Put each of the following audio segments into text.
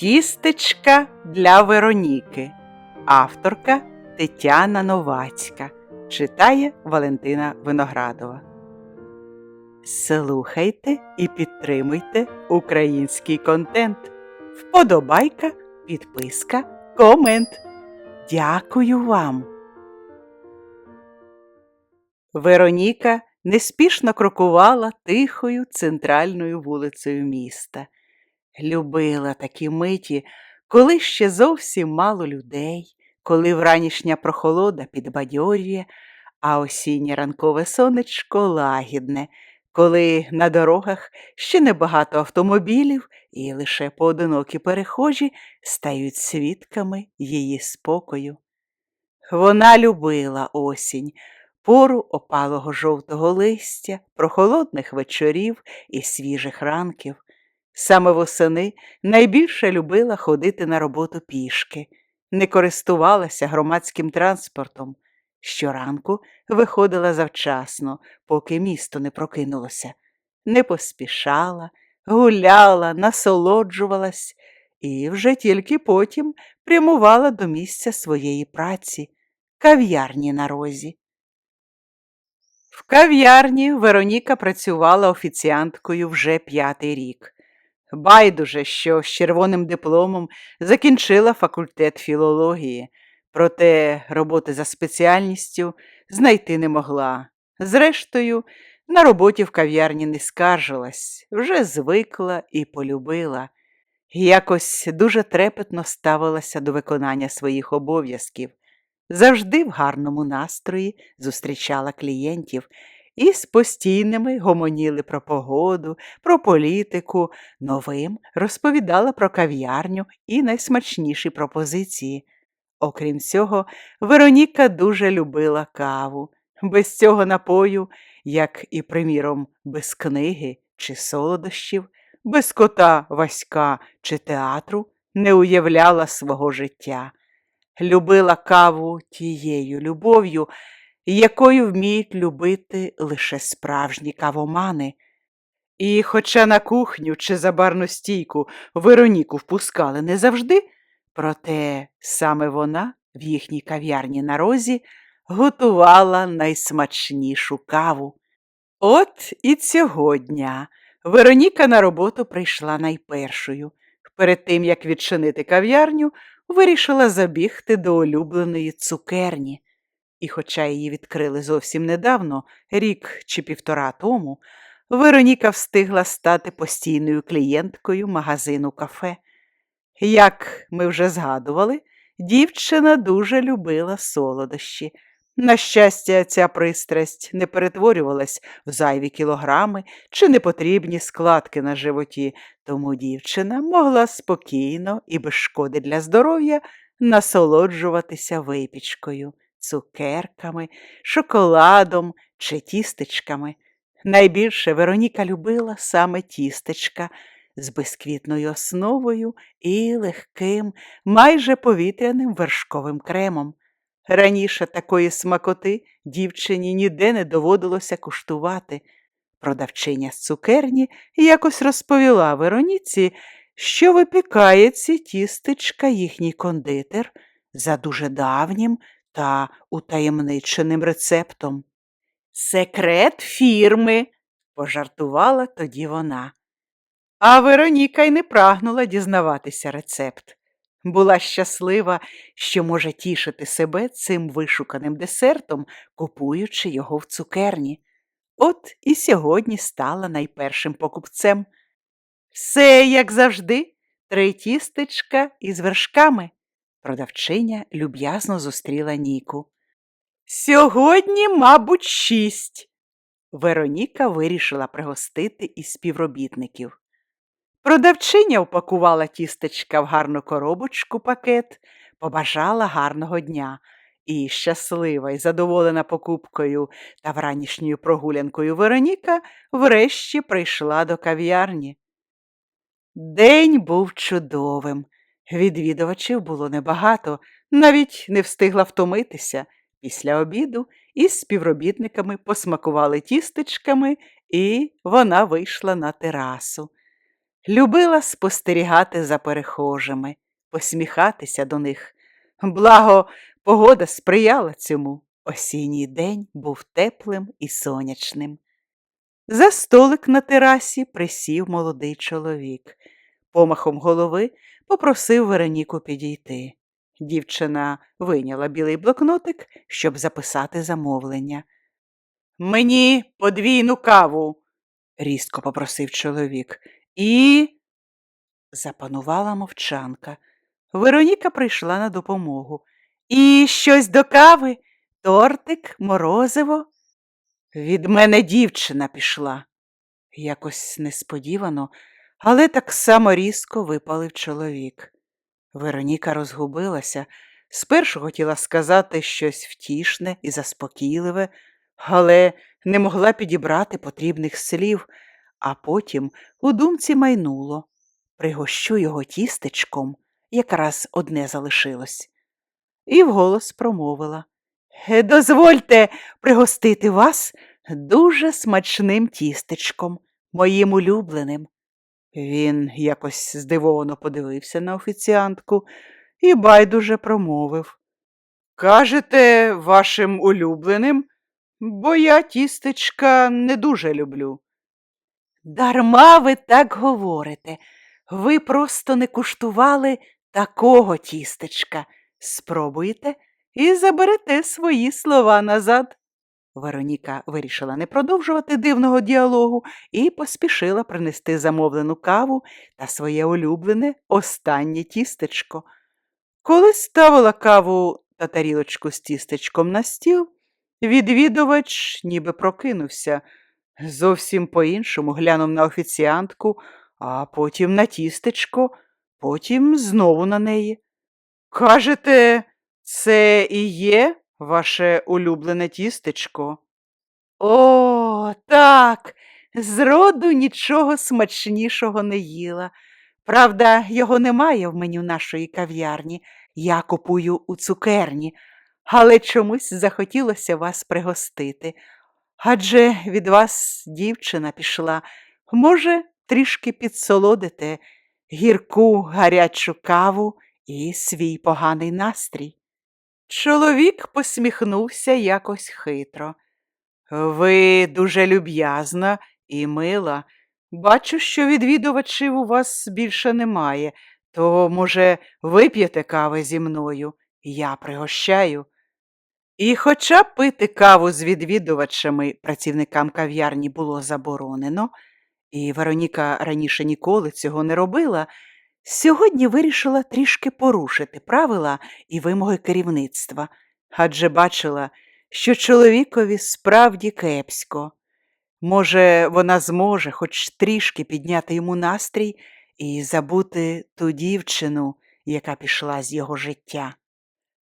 Тістечка для Вероніки. Авторка Тетяна Новацька. Читає Валентина Виноградова. Слухайте і підтримуйте український контент. Вподобайка, підписка, комент. Дякую вам. Вероніка неспішно крокувала тихою центральною вулицею міста. Любила такі миті, коли ще зовсім мало людей, коли вранішня прохолода підбадьорює, а осіннє ранкове сонечко лагідне, коли на дорогах ще небагато автомобілів і лише поодинокі перехожі стають свідками її спокою. Вона любила осінь, пору опалого жовтого листя, прохолодних вечорів і свіжих ранків. Саме восени найбільше любила ходити на роботу пішки, не користувалася громадським транспортом. Щоранку виходила завчасно, поки місто не прокинулося, не поспішала, гуляла, насолоджувалась і вже тільки потім прямувала до місця своєї праці, кав'ярні на розі. В кав'ярні Вероніка працювала офіціанткою вже п'ятий рік. Байдуже, що з червоним дипломом закінчила факультет філології, проте роботи за спеціальністю знайти не могла. Зрештою, на роботі в кав'ярні не скаржилась, вже звикла і полюбила. Якось дуже трепетно ставилася до виконання своїх обов'язків. Завжди в гарному настрої зустрічала клієнтів і з постійними гомоніли про погоду, про політику, новим розповідала про кав'ярню і найсмачніші пропозиції. Окрім цього, Вероніка дуже любила каву. Без цього напою, як і, приміром, без книги чи солодощів, без кота Васька чи театру не уявляла свого життя. Любила каву тією любов'ю, якою вміють любити лише справжні кавомани. І, хоча на кухню чи за барну стійку Вероніку впускали не завжди, проте саме вона в їхній кав'ярні на розі готувала найсмачнішу каву. От і цього дня Вероніка на роботу прийшла найпершою. Перед тим, як відчинити кав'ярню, вирішила забігти до улюбленої цукерні. І, хоча її відкрили зовсім недавно, рік чи півтора тому, Вероніка встигла стати постійною клієнткою магазину кафе. Як ми вже згадували, дівчина дуже любила солодощі. На щастя, ця пристрасть не перетворювалась в зайві кілограми чи непотрібні складки на животі, тому дівчина могла спокійно і без шкоди для здоров'я насолоджуватися випічкою, цукерками, шоколадом чи тістечками. Найбільше Вероніка любила саме тістечка з бисквітною основою і легким, майже повітряним вершковим кремом. Раніше такої смакоти дівчині ніде не доводилося куштувати. Продавчиня з цукерні якось розповіла Вероніці, що випікає ці тістечка їхній кондитер за дуже давнім та утаємниченим рецептом. Секрет фірми, пожартувала тоді вона. А Вероніка й не прагнула дізнаватися рецепт. Була щаслива, що може тішити себе цим вишуканим десертом, купуючи його в цукерні. От і сьогодні стала найпершим покупцем. Все, як завжди, три тістечка із вершками. Продавчиня люб'язно зустріла Ніку. Сьогодні, мабуть, шість. Вероніка вирішила пригостити із співробітників. Продавчиня упакувала тістечка в гарну коробочку пакет, побажала гарного дня і щаслива і задоволена покупкою та вранішньою прогулянкою Вероніка врешті прийшла до кав'ярні. День був чудовим. Відвідувачів було небагато, навіть не встигла втомитися. Після обіду із співробітниками посмакували тістечками, і вона вийшла на терасу. Любила спостерігати за перехожими, посміхатися до них. Благо, погода сприяла цьому. Осінній день був теплим і сонячним. За столик на терасі присів молодий чоловік. Помахом голови попросив Вероніку підійти. Дівчина вийняла білий блокнотик, щоб записати замовлення. Мені подвійну каву, різко попросив чоловік. І запанувала мовчанка. Вероніка прийшла на допомогу. І щось до кави, тортик, морозиво. Від мене дівчина пішла. Якось несподівано, але так само різко випалив чоловік. Вероніка розгубилася, спершу хотіла сказати щось втішне і заспокійливе, але не могла підібрати потрібних слів, а потім у думці майнуло. Пригощу його тістечком, якраз одне залишилось. І вголос промовила «Е, Дозвольте пригостити вас дуже смачним тістечком, моїм улюбленим. Він якось здивовано подивився на офіціантку і байдуже промовив. Кажете, вашим улюбленим, бо я тістечка не дуже люблю. Дарма ви так говорите. Ви просто не куштували такого тістечка. Спробуйте і заберете свої слова назад. Вероніка вирішила не продовжувати дивного діалогу і поспішила принести замовлену каву та своє улюблене останнє тістечко. Коли ставила каву та тарілочку з тістечком на стіл, відвідувач ніби прокинувся, зовсім по-іншому глянув на офіціантку, а потім на тістечко, потім знову на неї. Кажете, це і є ваше улюблене тістечко? О, так, зроду нічого смачнішого не їла. Правда, його немає в меню нашої кав'ярні, я купую у цукерні, але чомусь захотілося вас пригостити. Адже від вас дівчина пішла. Може, трішки підсолодите гірку гарячу каву і свій поганий настрій. Чоловік посміхнувся якось хитро. Ви дуже люб'язна і мила. Бачу, що відвідувачів у вас більше немає, то, може, вип'єте кави зі мною, я пригощаю. І хоча пити каву з відвідувачами працівникам кав'ярні було заборонено, і Вероніка раніше ніколи цього не робила, сьогодні вирішила трішки порушити правила і вимоги керівництва, адже бачила, що чоловікові справді кепсько. Може, вона зможе хоч трішки підняти йому настрій і забути ту дівчину, яка пішла з його життя.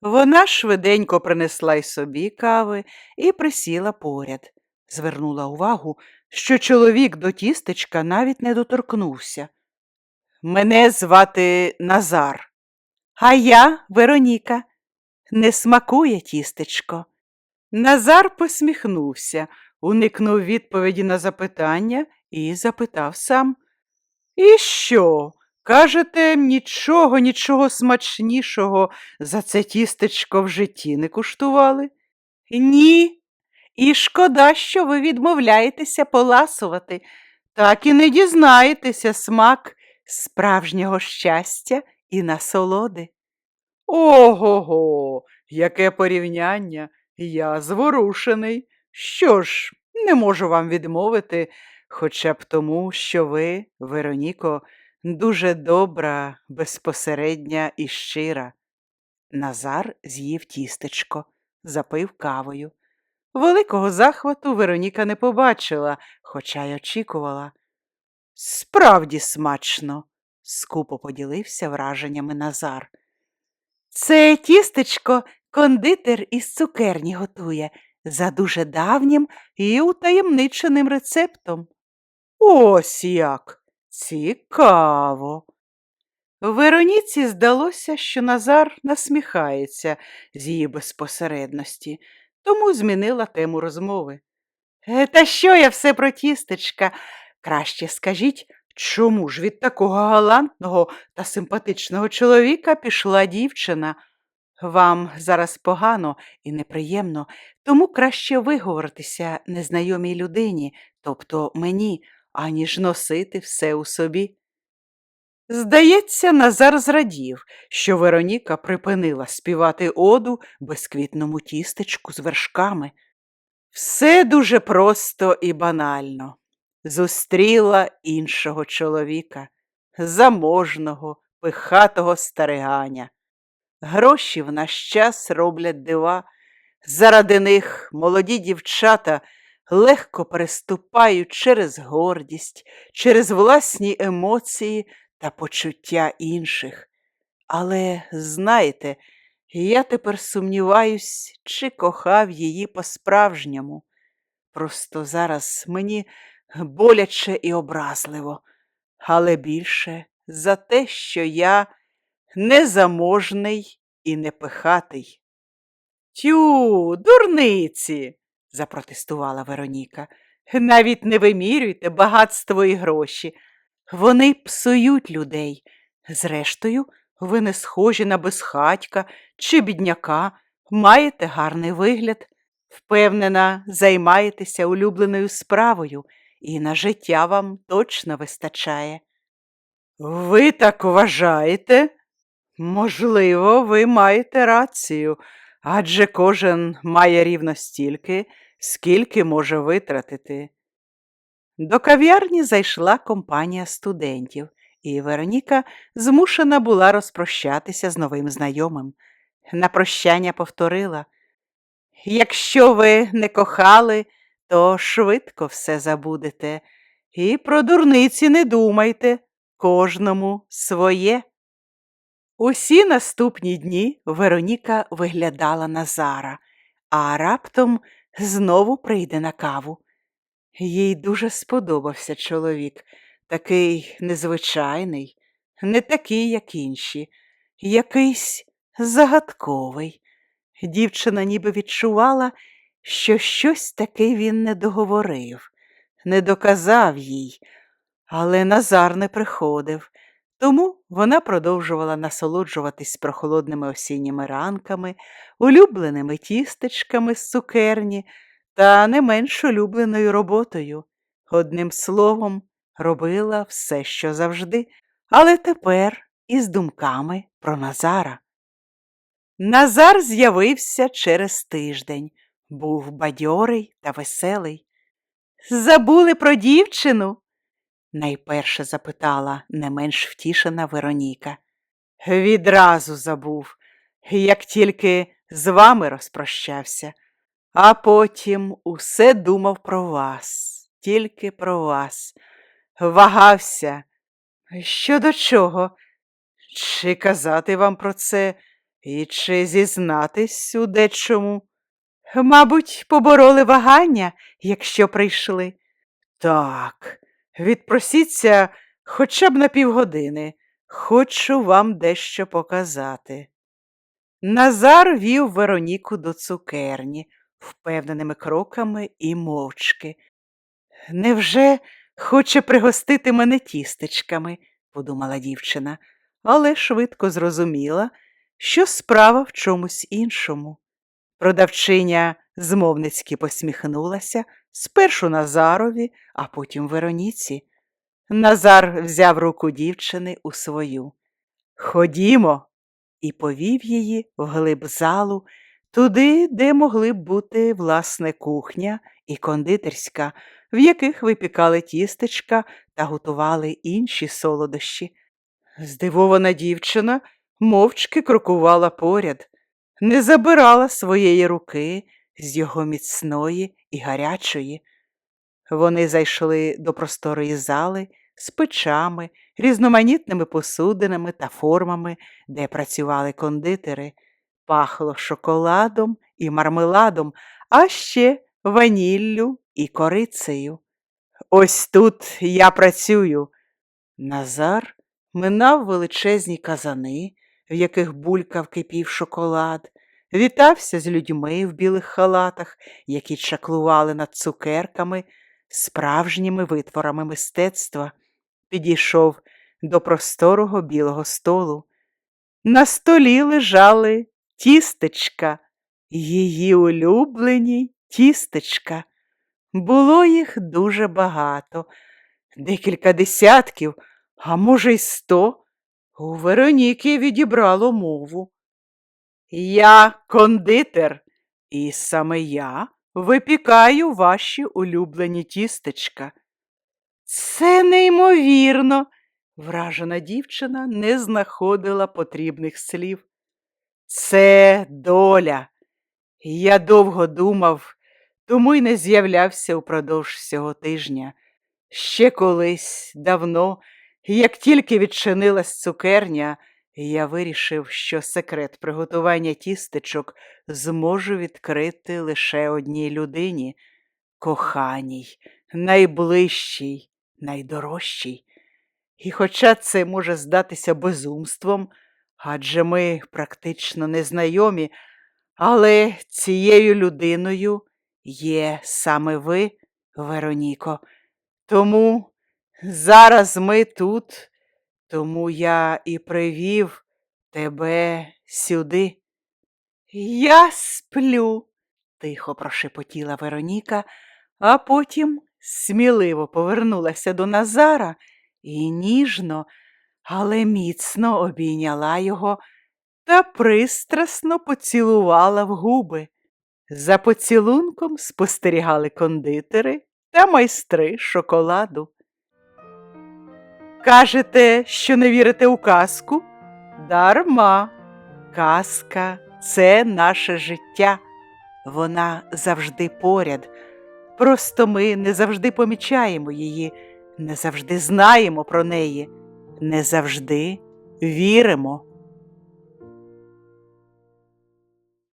Вона швиденько принесла й собі кави і присіла поряд, звернула увагу, що чоловік до тістечка навіть не доторкнувся. Мене звати Назар, а я Вероніка. Не смакує тістечко. Назар посміхнувся, уникнув відповіді на запитання і запитав сам. І що? Кажете, нічого, нічого смачнішого за це тістечко в житті не куштували? Ні. І шкода, що ви відмовляєтеся поласувати, так і не дізнаєтеся смак справжнього щастя і насолоди. Ого, го яке порівняння! Я зворушений. Що ж, не можу вам відмовити, хоча б тому, що ви, Вероніко, дуже добра, безпосередня і щира. Назар з'їв тістечко, запив кавою. Великого захвату Вероніка не побачила, хоча й очікувала. Справді смачно, скупо поділився враженнями Назар. Це тістечко кондитер із цукерні готує за дуже давнім і утаємниченим рецептом. Ось як. Цікаво. Вероніці здалося, що Назар насміхається з її безпосередності, тому змінила тему розмови. «Е, Та що я все про тістечка? Краще скажіть, Чому ж від такого галантного та симпатичного чоловіка пішла дівчина? Вам зараз погано і неприємно, тому краще виговоритися незнайомій людині, тобто мені, аніж носити все у собі. Здається, Назар зрадів, що Вероніка припинила співати оду безквітному тістечку з вершками. Все дуже просто і банально. Зустріла іншого чоловіка, заможного, пихатого стариганя. Гроші в наш час роблять дива, заради них молоді дівчата легко переступають через гордість, через власні емоції та почуття інших. Але, знаєте, я тепер сумніваюсь, чи кохав її по-справжньому. Просто зараз мені боляче і образливо, але більше за те, що я незаможний і непихатий. Тю, дурниці, запротестувала Вероніка. Навіть не вимірюйте багатство і гроші. Вони псують людей. Зрештою, ви не схожі на безхатька чи бідняка, маєте гарний вигляд, впевнена, займаєтеся улюбленою справою, і на життя вам точно вистачає. Ви так вважаєте? Можливо, ви маєте рацію, адже кожен має рівно стільки, скільки може витратити. До кав'ярні зайшла компанія студентів, і Вероніка змушена була розпрощатися з новим знайомим. На прощання повторила Якщо ви не кохали, то швидко все забудете. І про дурниці не думайте, кожному своє. Усі наступні дні Вероніка виглядала Назара, а раптом знову прийде на каву. Їй дуже сподобався чоловік, такий незвичайний, не такий, як інші, якийсь загадковий. Дівчина ніби відчувала, що щось таке він не договорив, не доказав їй, але Назар не приходив, тому вона продовжувала насолоджуватись прохолодними осінніми ранками, улюбленими тістечками з цукерні та не менш улюбленою роботою. Одним словом, робила все, що завжди, але тепер із думками про Назара. Назар з'явився через тиждень, був бадьорий та веселий. Забули про дівчину? найперше запитала не менш втішена Вероніка. Відразу забув, як тільки з вами розпрощався, а потім усе думав про вас, тільки про вас. Вагався. Щодо чого? Чи казати вам про це і чи зізнатись у дечому? Мабуть, побороли вагання, якщо прийшли. Так, відпросіться хоча б на півгодини. Хочу вам дещо показати. Назар вів Вероніку до цукерні впевненими кроками і мовчки. Невже хоче пригостити мене тістечками, подумала дівчина, але швидко зрозуміла, що справа в чомусь іншому. Продавчиня змовницьки посміхнулася спершу Назарові, а потім Вероніці. Назар взяв руку дівчини у свою. Ходімо, і повів її вглиб залу, туди, де могли б бути власне кухня і кондитерська, в яких випікали тістечка та готували інші солодощі. Здивована дівчина мовчки крокувала поряд, не забирала своєї руки з його міцної і гарячої. Вони зайшли до просторої зали з печами, різноманітними посудинами та формами, де працювали кондитери, пахло шоколадом і мармеладом, а ще ваніллю і корицею. Ось тут я працюю. Назар минав величезні казани, в яких булькав кипів шоколад, вітався з людьми в білих халатах, які чаклували над цукерками, справжніми витворами мистецтва, підійшов до просторого білого столу. На столі лежали тістечка, її улюблені тістечка. Було їх дуже багато, декілька десятків, а може, й сто. У Вероніки відібрало мову. Я кондитер, і саме я випікаю ваші улюблені тістечка. Це неймовірно. Вражена дівчина не знаходила потрібних слів. Це доля. Я довго думав, тому й не з'являвся упродовж всього тижня. Ще колись, давно, як тільки відчинилась цукерня, я вирішив, що секрет приготування тістечок зможу відкрити лише одній людині коханій, найближчій, найдорожчій. І хоча це може здатися безумством, адже ми практично незнайомі, але цією людиною є саме ви, Вероніко. Тому зараз ми тут, тому я і привів тебе сюди. Я сплю, тихо прошепотіла Вероніка, а потім сміливо повернулася до Назара і ніжно, але міцно обійняла його та пристрасно поцілувала в губи. За поцілунком спостерігали кондитери та майстри шоколаду. Кажете, що не вірите у казку? Дарма. Казка це наше життя. Вона завжди поряд. Просто ми не завжди помічаємо її, не завжди знаємо про неї, не завжди віримо.